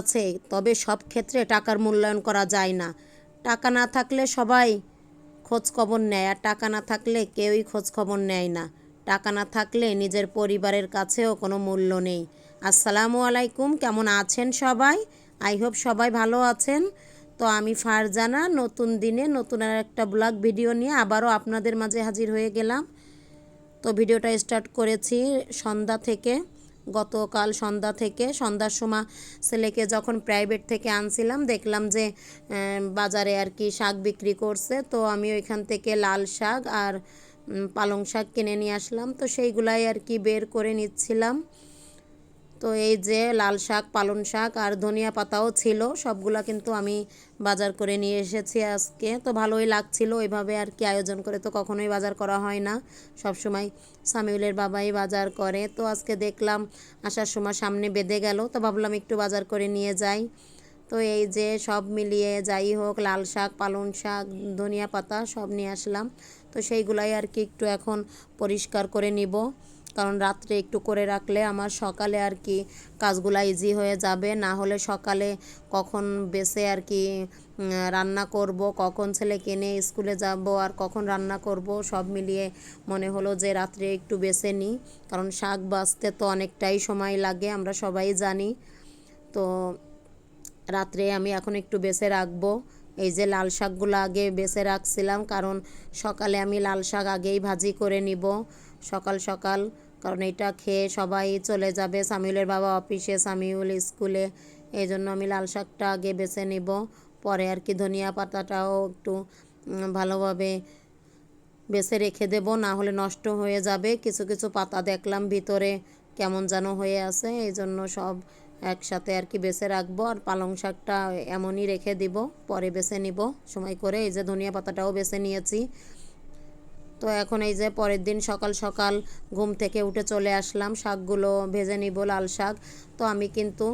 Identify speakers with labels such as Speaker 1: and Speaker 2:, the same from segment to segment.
Speaker 1: আছে, তবে সব ক্ষেত্রে টাকার মূল্যায়ন করা যায় না। টাকা না থাকলে সবাই খোঁজ খবর নেয়, আর টাকা না থাকলে কেউই খোঁজ খবর নেয় না। টাকা না থাকলে নিজের পরিবারের কাছেও কোনো মূল্য নেই। আসসালামু আলাইকুম, কেমন আছেন সবাই? আই হোপ সবাই ভালো আছেন। তো আমি ফারজানা, নতুন দিনে নতুন আর একটা ব্লগ ভিডিও নিয়ে আবারও আপনাদের মাঝে হাজির হয়ে গেলাম। তো ভিডিওটা স্টার্ট করেছি সন্ধ্যা থেকে। গতকাল সন্ধ্যা থেকে, সন্ধ্যার সময় ছেলেকে যখন প্রাইভেট থেকে আনছিলাম, দেখলাম যে বাজারে আর কি শাক বিক্রি করছে। তো আমি ওইখান থেকে লাল শাক আর পালং শাক কিনে নিয়ে আসলাম। তো সেইগুলাই আর কি বের করে নিচ্ছিলাম। তো এই যে লাল শাক, পালং শাক আর ধনিয়া পাতাও ছিল, সবগুলা কিন্তু আমি বাজার করে নিয়ে এসেছি আজকে। তো ভালোই লাগছিল, এভাবে আর কি আয়োজন করে তো কখনোই বাজার করা হয় না। সব সময় সামিউলের বাবাই বাজার করে। তো আজকে দেখলাম আসার সময় সামনে বেঁধে গেল, তো ভাবলাম একটু বাজার করে নিয়ে যাই। তো এই যে সব মিলিয়ে যাই হোক, লাল শাক, পালং শাক, ধনিয়া পাতা সব নিয়ে আসলাম। তো সেইগুলাই আর কি একটু এখন পরিষ্কার করে নিব। কারণ রাত্রে একটু করে রাখলে আমার সকালে আর কি কাজগুলো ইজি হয়ে যাবে। না হলে সকালে কখন বেসে আর কি রান্না করব, কখন ছেলেকে নিয়ে স্কুলে যাব আর কখন রান্না করব, সব মিলিয়ে মনে হলো যে রাত্রে একটু বেছে নিই। কারণ শাক বাছতে তো অনেকটাই সময় লাগে, আমরা সবাই জানি। তো রাত্রে আমি এখন একটু বেছে রাখব। এই যে লাল শাকগুলো আগে বেছে রাখছিলাম, কারণ সকালে আমি লাল শাক আগেই ভাজি করে নিব। সকাল সকাল কারণ এটা খেয়ে সবাই চলে যাবে। সামিউলের বাবা অফিসে, সামিউল স্কুলে। এই জন্য আমি লাল শাকটা আগে বেছে নিব। পরে আর কি ধনিয়া পাতাটাও একটু ভালোভাবে বেছে রেখে দেব। না হলে নষ্ট হয়ে যাবে। কিছু কিছু পাতা দেখলাম ভিতরে কেমন যেন হয়ে আছে। এই জন্য সব একসাথে আর কি বেছে রাখব। আর পালং শাকটা এমনই রেখে দিব। পরে বেছে নিব। সময় করে এই যে ধনিয়া পাতাটাও বেছে নিয়েছি। তো এখন এই যে পরের দিন সকাল সকাল ঘুম থেকে উঠে চলে আসলাম, শাকগুলো ভেজে নিব লাল শাক। তো আমি কিন্তু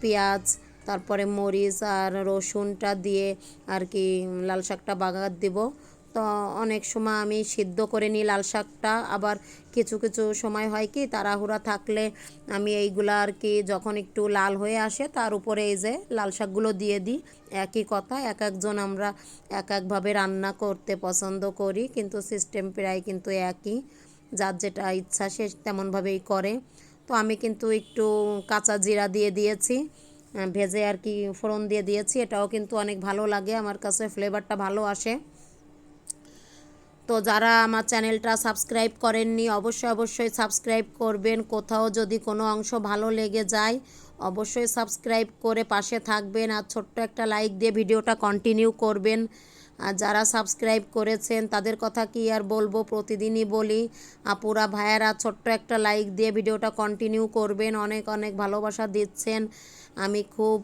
Speaker 1: পেঁয়াজ, তারপরে মরিচ আর রসুনটা দিয়ে আর কি লাল শাকটা বাগার দিব। তো অনেক সময় আমি সিদ্ধ করে নিই লাল শাকটা। আবার কিছু কিছু সময় হয় কি তাড়াহুড়া থাকলে আমি এইগুলো আর কি যখন একটু লাল হয়ে আসে তার উপরে এই যে লাল শাকগুলো দিয়ে দিই। একই কথা, এক একজন আমরা এক একভাবে রান্না করতে পছন্দ করি কিন্তু সিস্টেম প্রায় কিন্তু একই। যার যেটা ইচ্ছা সে তেমনভাবেই করে। তো আমি কিন্তু একটু কাঁচা জিরা দিয়ে দিয়েছি ভেজে আর কি ফোড়ন দিয়ে দিয়েছি। এটাও কিন্তু অনেক ভালো লাগে, আমার কাছে ফ্লেভারটা ভালো আসে। তো যারা আমার চ্যানেলটা সাবস্ক্রাইব করেননি, অবশ্যই অবশ্যই সাবস্ক্রাইব করবেন। কোথাও যদি কোনো অংশ ভালো লেগে যায়, অবশ্যই সাবস্ক্রাইব করে পাশে থাকবেন আর ছোট্ট একটা লাইক দিয়ে ভিডিওটা কন্টিনিউ করবেন। আর যারা সাবস্ক্রাইব করেছেন, তাদের কথা কি আর বলব? প্রতিদিনই বলি, আপুরা, ভাইয়ারা, ছোট্ট একটা লাইক দিয়ে ভিডিওটা কন্টিনিউ করবেন। অনেক অনেক ভালোবাসা দিচ্ছেন। আমি খুব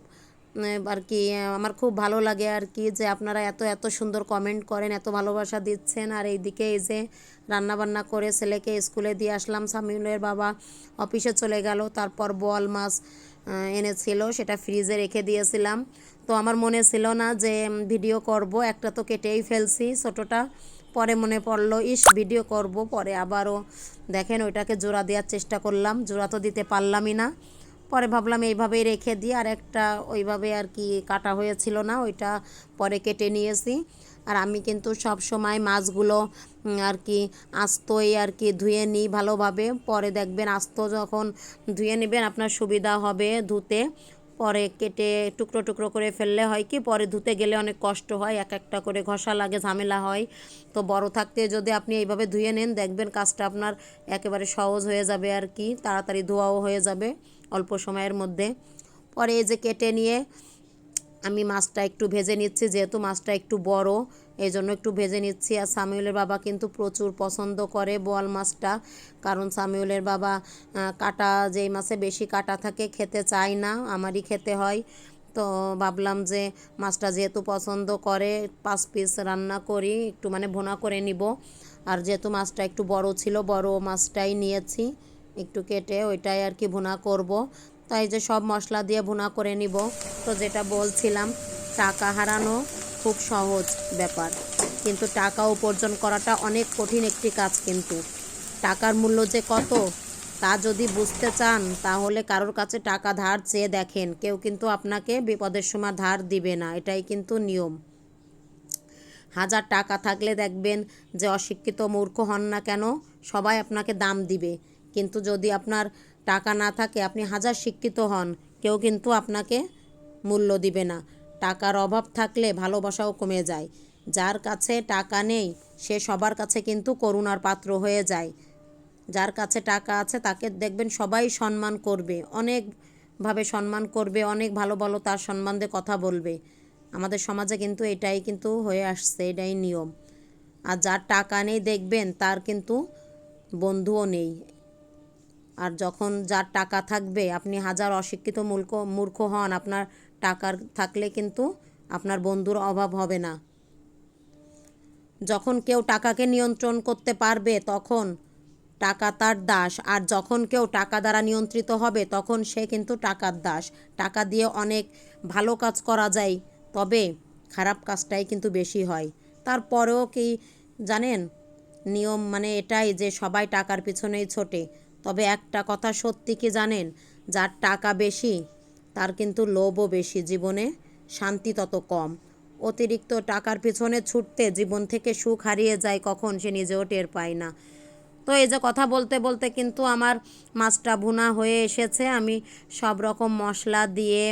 Speaker 1: আর কি আমার খুব ভালো লাগে আর কি যে আপনারা এত এত সুন্দর কমেন্ট করেন, এত ভালোবাসা দিচ্ছেন। আর এইদিকে এই যে রান্না বান্না করে ছেলেকে স্কুলে দিয়ে আসলাম, সামিউলের বাবা অফিসে চলে গেল, তারপর বল, মাছ এনেছিল, সেটা ফ্রিজে রেখে দিয়েছিলাম। তো আমার মনে ছিল না যে ভিডিও করব, একটা তো কেটেই ফেলছি ছোটোটা। পরে মনে পড়ল, ইস ভিডিও করব, পরে আবারও দেখেন ওইটাকে জোড়া দেওয়ার চেষ্টা করলাম, জোড়া তো দিতে পারলামই না। পরে ভাবলাম এইভাবেই রেখে দিই, আর একটা ওইভাবে আর কি কাটা হয়েছিল না, ওইটা পরে কেটে নিয়েছি। আর আমি কিন্তু সব সময় মাছগুলো আর কি আস্তই আর কি ধুয়ে নিই ভালোভাবে। পরে দেখবেন আস্ত যখন ধুয়ে নেবেন আপনার সুবিধা হবে ধুতে। পরে কেটে টুকরো টুকরো করে ফেললে হয় কি, পরে ধুতে গেলে অনেক কষ্ট হয়, এক একটা করে ঘষা লাগে, ঝামেলা হয়। তো বড় থাকতে যদি আপনি এইভাবে ধুয়ে নেন, দেখবেন কাজটা আপনার একেবারে সহজ হয়ে যাবে আর কি, তাড়াতাড়ি ধোয়াও হয়ে যাবে। অল্প সময়ের মধ্যে। পরে এই যে কেটে নিয়ে আমি মাছটা একটু ভেজে নিচ্ছি, যেহেতু মাছটা একটু বড়, এই জন্য একটু ভেজে নিচ্ছি। আর সামিউলের বাবা কিন্তু প্রচুর পছন্দ করে বোয়াল মাছটা, কারণ সামিউলের বাবা কাটা যেই মাছে বেশি কাটা থাকে, খেতে চায় না, আমারই খেতে হয়। তো ভাবলাম যে মাছটা যেহেতু পছন্দ করে, পাঁচ পিস রান্না করি, একটু মানে ভোনা করে নিব। আর যেহেতু মাছটা একটু বড় ছিল, বড় মাছটাই নিয়েছি। একটু কেটে ওইটাই আর কি ভুনা করব। তাই যে সব মশলা দিয়ে ভুনা করে নিব। তো যেটা বলছিলাম, টাকা হারানো খুব সহজ ব্যাপার। কিন্তু টাকা উপার্জন করাটা অনেক কঠিন একটি কাজ কিন্তু। টাকার মূল্য যে কত, তা যদি বুঝতে চান, তাহলে কারোর কাছে টাকা ধার চেয়ে দেখেন। কেউ কিন্তু আপনাকে বিপদের সময় ধার দিবে না, এটাই কিন্তু নিয়ম। হাজার টাকা থাকলে দেখবেন যে অশিক্ষিত মূর্খ হন না কেন, সবাই আপনাকে দাম দিবে। কিন্তু যদি আপনার টাকা না থাকে, আপনি হাজার শিক্ষিত হন, কেউ কিন্তু আপনাকে মূল্য দিবে না। টাকার অভাব থাকলে ভালোবাসাও কমে যায়। যার কাছে টাকা নেই, সে সবার কাছে কিন্তু করুণার পাত্র হয়ে যায়। যার কাছে টাকা আছে, তাকে দেখবেন সবাই সম্মান করবে, অনেকভাবে সম্মান করবে, অনেক ভালো ভালো তার সম্বন্ধে কথা বলবে। আমাদের সমাজে কিন্তু এটাই কিন্তু হয়ে আসছে, এটাই নিয়ম। আর যার টাকা নেই, দেখবেন তার কিন্তু বন্ধুও নেই। আর যখন যার টাকা থাকবে, আপনি হাজার অশিক্ষিত মূর্খ মূর্খ হন, আপনার টাকার থাকলে কিন্তু আপনার বন্ধুর অভাব হবে না। যখন কেউ টাকাকে নিয়ন্ত্রণ করতে পারবে, তখন টাকা তার দাস, আর যখন কেউ টাকা দ্বারা নিয়ন্ত্রিত হবে, তখন সে কিন্তু টাকার দাস। টাকা দিয়ে অনেক ভালো কাজ করা যায়, তবে খারাপ কাজটাই কিন্তু বেশি হয়। তারপরেও কি জানেন? নিয়ম মানে এটাই যে সবাই টাকার পিছনেই ছোটে। তবে একটা কথা সত্যি কি জানেন? যার টাকা বেশি, তার কিন্তু লোভও বেশি জীবনে, শান্তি তত কম। অতিরিক্ত টাকার পিছনে ছুটতে জীবন থেকে সুখ হারিয়ে যায় কখন সে নিজেও টের পায় না। তো এই যে কথা বলতে বলতে কিন্তু আমার মাছটা ভুনা হয়ে এসেছে। আমি সব রকম মশলা দিয়ে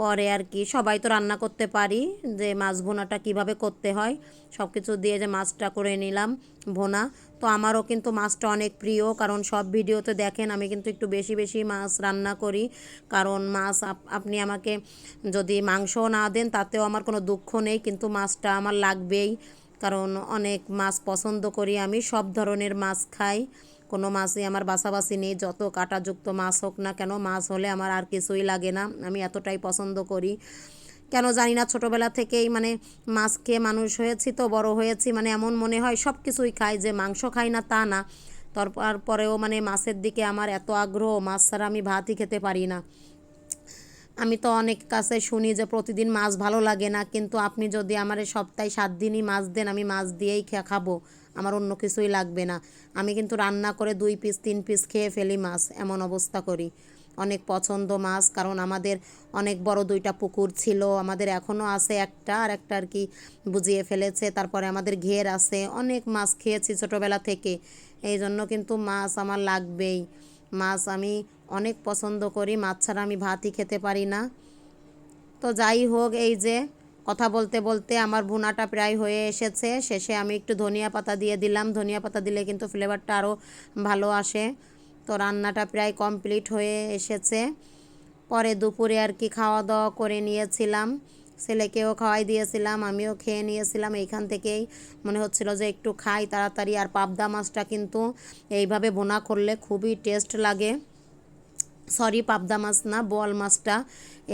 Speaker 1: পরে আর কি সবাই তো রান্না করতে পারি, যে মাছ ভুনাটা কীভাবে করতে হয় সব কিছু দিয়ে যে মাছটা করে নিলাম ভোনা। তো আমারও কিন্তু মাছটা অনেক প্রিয়, কারণ সব ভিডিওতে দেখেন আমি কিন্তু একটু বেশি বেশি মাছ রান্না করি। কারণ মাছ আপনি আমাকে যদি মাংস না দেন তাতেও আমার কোনো দুঃখ নেই, কিন্তু মাছটা আমার লাগবেই। কারণ অনেক মাছ পছন্দ করি আমি, সব ধরনের মাছ খাই। কোনো মাছই আমার বাসাবাসি নেই, যত কাটাযুক্ত মাছ হোক না কেন, মাছ হলে আমার আর কিছুই লাগে না, আমি এতটাই পছন্দ করি। কেন জানি না, ছোটোবেলা থেকেই মানে মাছ খেয়ে মানুষ হয়েছি তো, বড় হয়েছি মানে এমন মনে হয় সব কিছুই খাই, যে মাংস খাই না তা না। তারপরেও মানে মাছের দিকে আমার এত আগ্রহ, মাছ ছাড়া আমি ভাতই খেতে পারি না। আমি তো অনেক কাছে শুনি যে প্রতিদিন মাছ ভালো লাগে না, কিন্তু আপনি যদি আমার সপ্তাহে সাত দিনই মাছ দেন, আমি মাছ দিয়েই খাব। আমার অন্য কিছুই লাগবে না। আমি কিন্তু রান্না করে দুই পিস, তিন পিস খেয়ে ফেলি মাছ, এমন অবস্থা করি। অনেক পছন্দ মাছ, কারণ আমাদের অনেক বড় দুইটা পুকুর ছিল, আমাদের এখনও আছে একটা, আর একটা আর কি বুঝিয়ে ফেলেছে। তারপরে আমাদের ঘের আছে, অনেক মাছ খেয়েছি ছোটোবেলা থেকে। এই জন্য কিন্তু মাছ আমার লাগবেই। মাছ আমি অনেক পছন্দ করি, মাছ ছাড়া আমি ভাতই খেতে পারি না। তো যাই হোক, এই যে কথা বলতে বলতে আমার ভুনাটা প্রায় হয়ে এসেছে। শেষে আমি একটু ধনিয়া পাতা দিয়ে দিলাম। ধনিয়া পাতা দিলে কিন্তু ফ্লেভারটা আরও ভালো আসে। তো রান্নাটা প্রায় কমপ্লিট হয়ে এসেছে। পরে দুপুরে আর কি খাওয়া দাওয়া করে নিয়েছিলাম। ছেলেকেও খাওয়াই দিয়েছিলাম, আমিও খেয়ে নিয়েছিলাম। এইখান থেকেই মনে হচ্ছিল যে একটু খাই তাড়াতাড়ি। আর পাবদা মাছটা কিন্তু এইভাবে বোনা করলে খুবই টেস্ট লাগে। সরি, পাবদা মাছ না, বোয়াল মাছটা।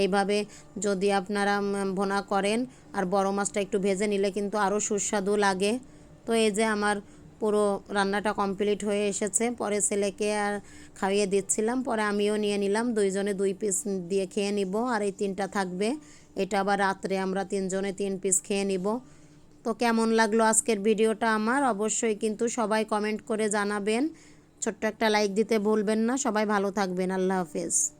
Speaker 1: এইভাবে যদি আপনারা ভোনা করেন, আর বড় মাছটা একটু ভেজে নিলে কিন্তু আরও সুস্বাদু লাগে। তো এই যে আমার পুরো রান্নাটা কমপ্লিট হয়ে এসেছে, পরে ছেলেকে আর খাইয়ে দিচ্ছিলাম, পরে আমিও নিয়ে নিলাম, দুইজনে দুই পিস দিয়ে খেয়ে নিব, আর এই তিনটা থাকবে। এটা আবার রাত্রে আমরা তিনজনে তিন পিস খেয়ে নিব। তো কেমন লাগল আজকের ভিডিওটা আমার? অবশ্যই কিন্তু সবাই কমেন্ট করে জানাবেন। ছোট্ট একটা লাইক দিতে ভুলবেন না। সবাই ভালো থাকবেন। আল্লাহ হাফেজ।